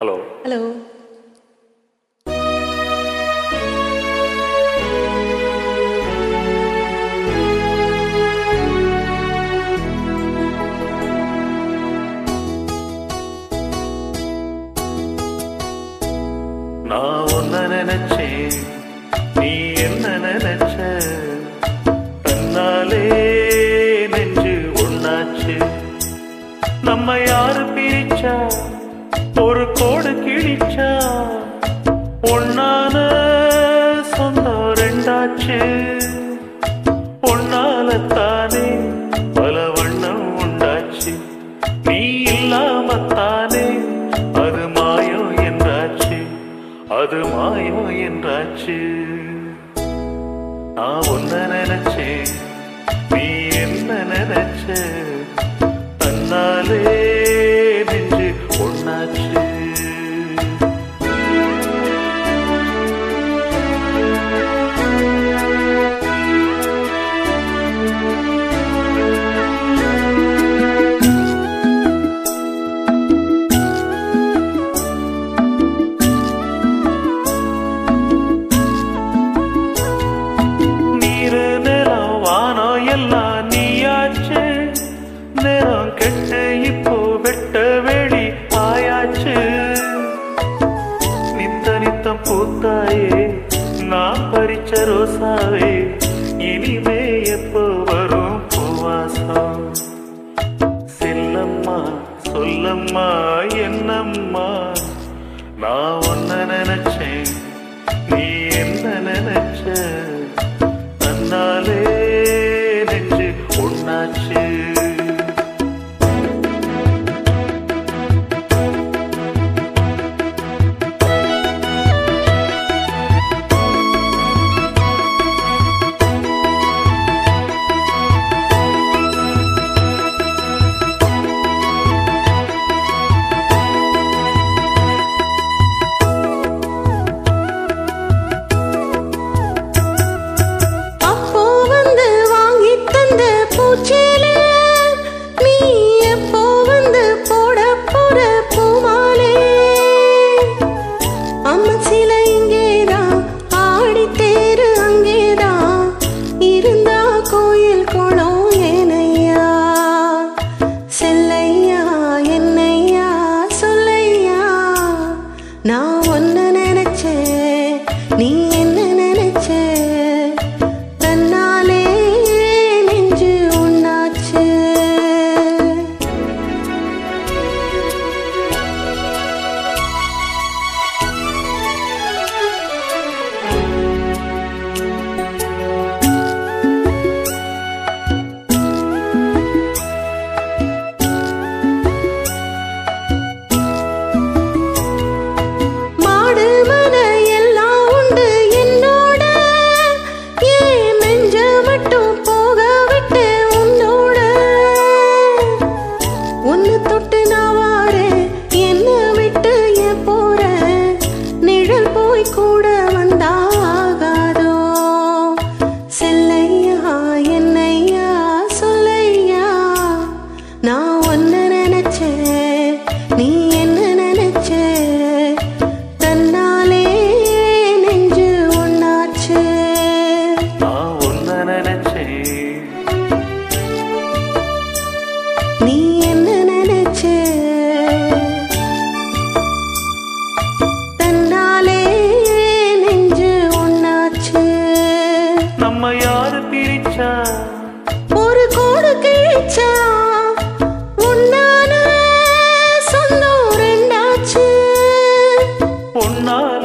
Hello hello நான் ஒன்ன நினைச்சேன் நீ என்ன நினைச்ச? தன்னாலே நெஞ்சு ஒண்ணாச்சு. நம்ம யாரு பிரிச்சா? ஒரு கோடு கிழிச்சா ஒன்னான சொந்தம் ரெண்டாச்சு. ஒன்னாலத்தானே பல வண்ணம் உண்டாச்சு. நீ இல்லாமத்தானே அது மாயம் என்றாச்சு. அது மாயம் என்றாச்சு. நான் ஒன்ன நினைச்சு நித்த பூத்தாயே நான் பறிச்ச ரோசாவே இனிமே எப்போ வரும் பூவாசம் செல்லம்மா சொல்லம்மா என்னம்மா நான் ஒன்ன நினைச்சேன் நீ என்ன நினைச்ச? பிரிச்சா? ஒரு கோடு கிழிச்சா உன்னான சொந்தம் ரெண்டாச்சு. பொன்னால